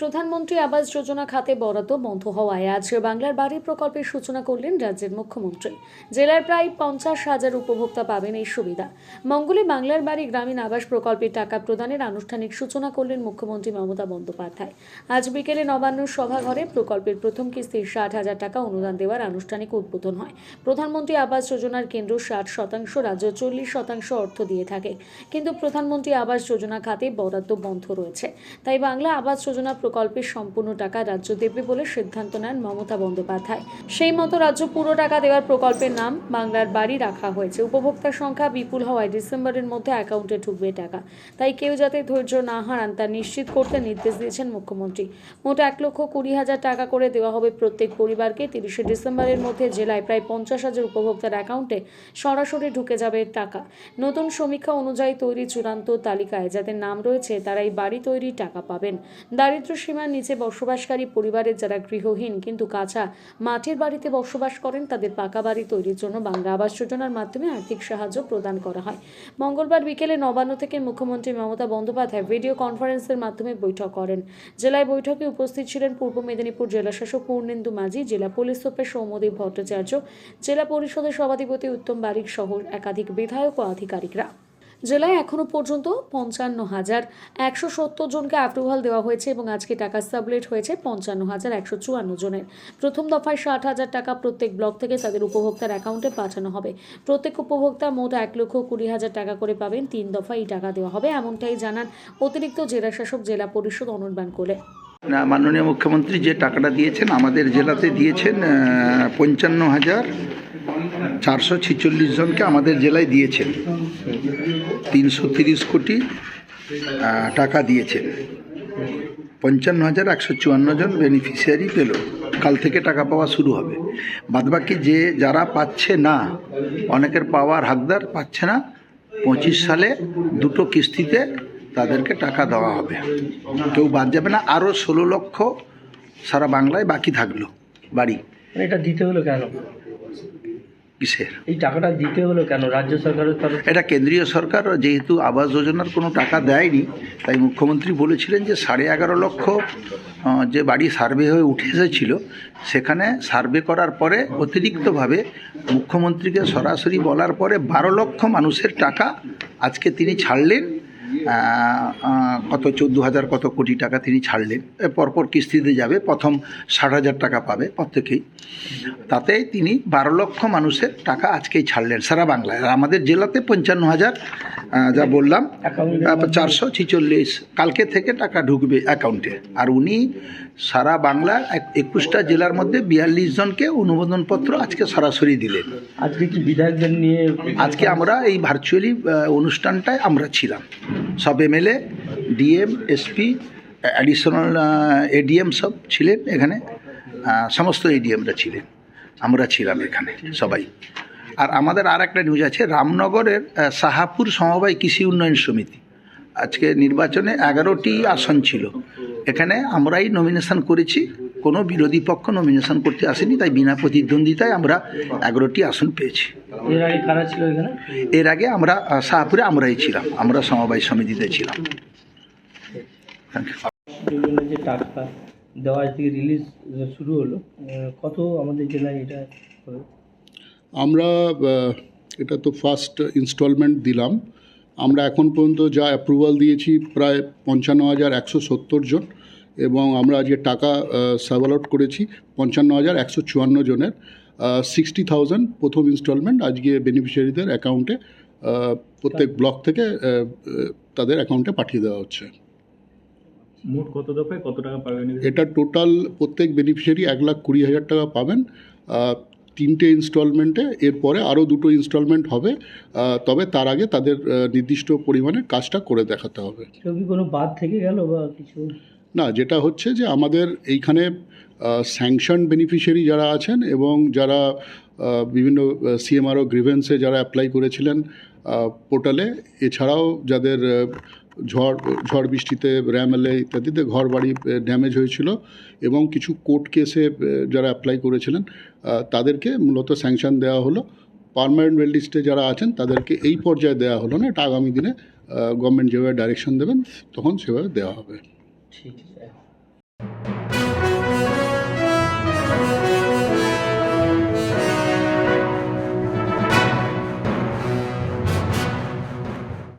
প্রধানমন্ত্রী আবাস যোজনা খাতে বরাদ্দ বন্ধ হওয়ায় আজ বাংলার বাড়ি প্রকল্পের সূচনা করলেন রাজ্যের মুখ্যমন্ত্রী। জেলার প্রায় পঞ্চাশ হাজার উপভোক্তা পাবেন এই সুবিধা। মঙ্গলে বাংলার বাড়ি গ্রামীণ আবাস প্রকল্পের টাকা প্রদানের আনুষ্ঠানিক সূচনা করলেন মুখ্যমন্ত্রী মমতা বন্দ্যোপাধ্যায়। আজ বিকেলে নবান্ন সভাঘরে প্রকল্পের প্রথম কিস্তির ষাট হাজার টাকা অনুদান দেওয়ার আনুষ্ঠানিক উদ্বোধন হয়। প্রধানমন্ত্রী আবাস যোজনার কেন্দ্র ষাট শতাংশ, রাজ্য চল্লিশ শতাংশ অর্থ দিয়ে থাকে। কিন্তু প্রধানমন্ত্রী আবাস যোজনা খাতে বরাদ্দ বন্ধ রয়েছে। তাই বাংলা আবাস যোজনা প্রকল্পের সম্পূর্ণ টাকা রাজ্য দেবে বলে সিদ্ধান্ত নেন মমতা বন্দ্যোপাধ্যায়। সেই মতো রাজ্য পুরো টাকা দেওয়ার প্রকল্পের নাম বাংলার বাড়ি রাখা হয়েছে। উপভোক্তার সংখ্যা বিপুল হওয়ায় ডিসেম্বরের মধ্যে অ্যাকাউন্টে ঢুকবে টাকা। তাই কেউ যাতে ধৈর্য না হারান তা নিশ্চিত করতে নির্দেশ দিয়েছেন মুখ্যমন্ত্রী। মোট এক লক্ষ কুড়ি হাজার টাকা করে দেওয়া হবে প্রত্যেক পরিবারকে। তিরিশে ডিসেম্বরের মধ্যে জেলায় প্রায় পঞ্চাশ হাজার উপভোক্তার অ্যাকাউন্টে সরাসরি ঢুকে যাবে টাকা। নতুন সমীক্ষা অনুযায়ী তৈরি চূড়ান্ত তালিকায় যাদের নাম রয়েছে তারাই বাড়ি তৈরি টাকা পাবেন। দারিদ্র সীমার নিচে বসবাসকারী পরিবারের যারা গৃহহীন কিন্তু কাঁচা মাটির বাড়িতে বসবাস করেন, তাদের পাকা বাড়ি তৈরির জন্য বাংলা আবাস যোজনার মাধ্যমে আর্থিক সাহায্য প্রদান করা হয়। মঙ্গলবার বিকেলে নবান্ন থেকে মুখ্যমন্ত্রী মমতা বন্দ্যোপাধ্যায় ভিডিও কনফারেন্সের মাধ্যমে বৈঠক করেন। জেলায় বৈঠকে উপস্থিত ছিলেন পূর্ব মেদিনীপুর জেলাশাসক পূর্ণেন্দু মাঝি, জেলা পুলিশ সুপার সৌমদেব ভট্টাচার্য, জেলা পরিষদের সভাধিপতি উত্তম বারিক সহ একাধিক বিধায়ক ও আধিকারিকরা। জেলায় এখনও পর্যন্ত পঞ্চান্ন হাজার একশো সত্তর জনকে অ্যাপ্রুভাল দেওয়া হয়েছে এবং আজকে টাকা সাবলেট হয়েছে পঞ্চান্ন হাজার একশো চুয়ান্ন জনের। প্রথম দফায় ষাট হাজার টাকা প্রত্যেক ব্লক থেকে তাদের উপভোক্তার অ্যাকাউন্টে পাঠানো হবে। প্রত্যেক উপভোক্তা মোট এক লক্ষ কুড়ি হাজার টাকা করে পাবেন। তিন দফায় এই টাকা দেওয়া হবে। এমনটাই জানান অতিরিক্ত জেলাশাসক জেলা পরিষদ অনির্বাণ কোলে মাননীয় মুখ্যমন্ত্রী যে টাকাটা দিয়েছেন, আমাদের জেলাতে দিয়েছেন পঞ্চান্ন হাজার চারশো ছেচল্লিশ জনকে আমাদের জেলায় দিয়েছেন। তিনশো তিরিশ কোটি টাকা দিয়েছেন। পঞ্চান্ন হাজার একশো চুয়ান্ন জন বেনিফিশিয়ারি পেল। কাল থেকে টাকা পাওয়া শুরু হবে। বাদবাকি যে যারা পাচ্ছে না, অনেকের পাওয়ার হাকদার, পাচ্ছে না, পঁচিশ সালে দুটো কিস্তিতে তাদেরকে টাকা দেওয়া হবে। কেউ বাদ যাবে না আরও ষোলো লক্ষ সারা বাংলায় বাকি থাকল বাড়ি। মানে এটা দিতে হলো কেন? কিসের? এই টাকাটা দিতে হলো কেন? রাজ্য সরকারের তরফ এটা কেন্দ্রীয় সরকার যেহেতু আবাস যোজনার কোনো টাকা দেয়নি তাই মুখ্যমন্ত্রী বলেছিলেন যে সাড়ে এগারো লক্ষ যে বাড়ি সার্ভে হয়ে উঠে এসেছিল সেখানে সার্ভে করার পরে অতিরিক্তভাবে মুখ্যমন্ত্রীকে সরাসরি বলার পরে বারো লক্ষ মানুষের টাকা আজকে তিনি ছাড়লেন। কত চোদ্দ হাজার, কত কোটি টাকা তিনি ছাড়লেন। পরপর কিস্তিতে যাবে, প্রথম ষাট হাজার টাকা পাবে প্রত্যেকেই। তাতে তিনি বারো লক্ষ মানুষের টাকা আজকেই ছাড়লেন সারা বাংলায়। আর আমাদের জেলাতে পঞ্চান্ন হাজার যা বললাম চারশো ছিচল্লিশ। কালকে থেকে টাকা ঢুকবে অ্যাকাউন্টে। আর উনি সারা বাংলার এক- একুশটা জেলার মধ্যে বিয়াল্লিশ জনকে অনুমোদনপত্র আজকে সরাসরি দিলেন। আজকে কি বিধায়কদের নিয়ে আজকে আমরা এই ভার্চুয়ালি অনুষ্ঠানটায় আমরা ছিলাম। সব MLA DM SP additional ADM সব ছিলেন এখানে সমস্ত এডিএমরা ছিলেন। আমরা ছিলাম এখানে সবাই। আর আমাদের আর একটা নিউজ আছে রামনগরের সাহাপুর সমবায় কৃষি উন্নয়ন সমিতি। আজকে নির্বাচনে এগারোটি আসন ছিল। এখানে আমরাই নমিনেশন করেছি। কোনো বিরোধী পক্ষ নমিনেশন করতে আসেনি তাই বিনা প্রতিদ্বন্দ্বিতায় আমরা এগারোটি আসন পেয়েছি। এর আগে আমরা শাহপুরে আমরাই ছিলাম আমরা সমবায় সমিতিতে ছিলাম। থ্যাংক যে টাকা দেওয়া থেকে রিলিজ শুরু হলো কত আমাদের জেলায় এটা আমরা এটা তো ফার্স্ট ইনস্টলমেন্ট দিলাম। আমরা এখন পর্যন্ত যা অ্যাপ্রুভাল দিয়েছি প্রায় পঞ্চান্ন হাজার একশো সত্তর জন এবং আমরা আজকে টাকা সার্ভালট করেছি পঞ্চান্ন হাজার একশো চুয়ান্ন জনের সিক্সটি থাউজেন্ড প্রথম ইনস্টলমেন্ট আজকে বেনিফিশিয়ারিদের অ্যাকাউন্টে প্রত্যেক ব্লক থেকে আহ, আহ, তাদের অ্যাকাউন্টে পাঠিয়ে দেওয়া হচ্ছে। মোট কত দফায় কত টাকা পাবেন? এটা টোটাল প্রত্যেক বেনিফিশিয়ারি এক লাখ কুড়ি হাজার টাকা পাবেন। তিনটে ইনস্টলমেন্টে এরপরে আরও দুটো ইনস্টলমেন্ট হবে তবে তার আগে তাদের নির্দিষ্ট পরিমাণে কাজটা করে দেখাতে হবে। কোনো বাদ থেকে গেল বা কিছু? না যেটা হচ্ছে যে আমাদের এইখানে স্যাংশন বেনিফিশিয়ারি যারা আছেন এবং যারা বিভিন্ন সিএমআরও গ্রিভেন্সে যারা অ্যাপ্লাই করেছিলেন পোর্টালে এছাড়াও যাদের ঝড় ঝড় বৃষ্টিতে, র্যামেলে ইত্যাদিতে ঘর বাড়ি ড্যামেজ হয়েছিল এবং কিছু কোর্ট কেসে যারা অ্যাপ্লাই করেছিলেন তাদেরকে মূলত স্যাংশন দেওয়া হলো। পারমানেন্ট ওয়েল লিস্টে যারা আছেন, তাদেরকে এই পর্যায়ে দেওয়া হলো না। এটা আগামী দিনে গভর্নমেন্ট যেভাবে ডাইরেকশন দেবেন, তখন সেভাবে দেওয়া হবে। ঠিক আছে।